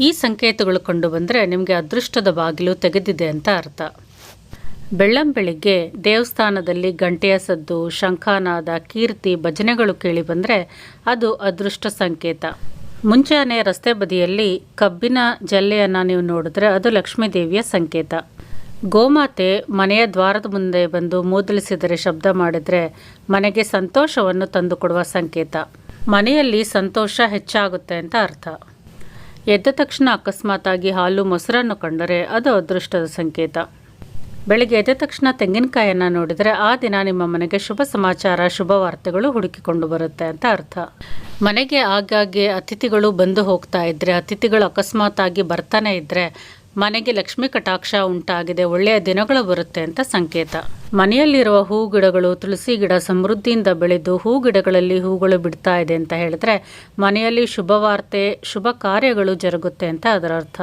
ಈ ಸಂಕೇತಗಳು ಕಂಡು ಬಂದರೆ ನಿಮಗೆ ಅದೃಷ್ಟದ ಬಾಗಿಲು ತೆಗೆದಿದೆ ಅಂತ ಅರ್ಥ. ಬೆಳ್ಳಂ ಬೆಳಿಗ್ಗೆ ದೇವಸ್ಥಾನದಲ್ಲಿ ಗಂಟೆಯ ಸದ್ದು, ಶಂಖನಾದ, ಕೀರ್ತಿ, ಭಜನೆಗಳು ಕೇಳಿ ಬಂದರೆ ಅದು ಅದೃಷ್ಟ ಸಂಕೇತ. ಮುಂಚಾನೆ ರಸ್ತೆ ಬದಿಯಲ್ಲಿ ಕಬ್ಬಿನ ಜಲ್ಲೆಯನ್ನು ನೀವು ನೋಡಿದ್ರೆ ಅದು ಲಕ್ಷ್ಮೀದೇವಿಯ ಸಂಕೇತ. ಗೋಮಾತೆ ಮನೆಯ ದ್ವಾರದ ಮುಂದೆ ಬಂದು ಮೂದಲಿಸಿದರೆ ಶಬ್ದ ಮಾಡಿದರೆ ಮನೆಗೆ ಸಂತೋಷವನ್ನು ತಂದುಕೊಡುವ ಸಂಕೇತ. ಮನೆಯಲ್ಲಿ ಸಂತೋಷ ಹೆಚ್ಚಾಗುತ್ತೆ ಅಂತ ಅರ್ಥ. ಎದ್ದ ತಕ್ಷಣ ಅಕಸ್ಮಾತಾಗಿ ಹಾಲು ಮೊಸರನ್ನು ಕಂಡರೆ ಅದು ಅದೃಷ್ಟದ ಸಂಕೇತ. ಬೆಳಿಗ್ಗೆ ಎದ್ದ ತಕ್ಷಣ ತೆಂಗಿನಕಾಯಿಯನ್ನು ನೋಡಿದರೆ ಆ ದಿನ ನಿಮ್ಮ ಮನೆಗೆ ಶುಭ ಸಮಾಚಾರ, ಶುಭ ವಾರ್ತೆಗಳು ಹುಡುಕಿಕೊಂಡು ಬರುತ್ತೆ ಅಂತ ಅರ್ಥ. ಮನೆಗೆ ಆಗಾಗ್ಗೆ ಅತಿಥಿಗಳು ಬಂದು ಹೋಗ್ತಾ ಇದ್ದರೆ ಅತಿಥಿಗಳು ಅಕಸ್ಮಾತಾಗಿ ಬರ್ತಾನೆ ಇದ್ದರೆ ಮನೆಗೆ ಲಕ್ಷ್ಮೀ ಕಟಾಕ್ಷ ಉಂಟಾಗಿದೆ, ಒಳ್ಳೆಯ ದಿನಗಳು ಬರುತ್ತೆ ಅಂತ ಸಂಕೇತ. ಮನೆಯಲ್ಲಿರುವ ಹೂ ಗಿಡಗಳು ತುಳಸಿ ಗಿಡ ಸಮೃದ್ಧಿಯಿಂದ ಬೆಳೆದು ಹೂ ಗಿಡಗಳಲ್ಲಿ ಹೂಗಳು ಬಿಡ್ತಾ ಇದೆ ಅಂತ ಹೇಳಿದ್ರೆ ಮನೆಯಲ್ಲಿ ಶುಭವಾರ್ತೆ, ಶುಭ ಕಾರ್ಯಗಳು ಜರುಗುತ್ತೆ ಅಂತ ಅದರ ಅರ್ಥ.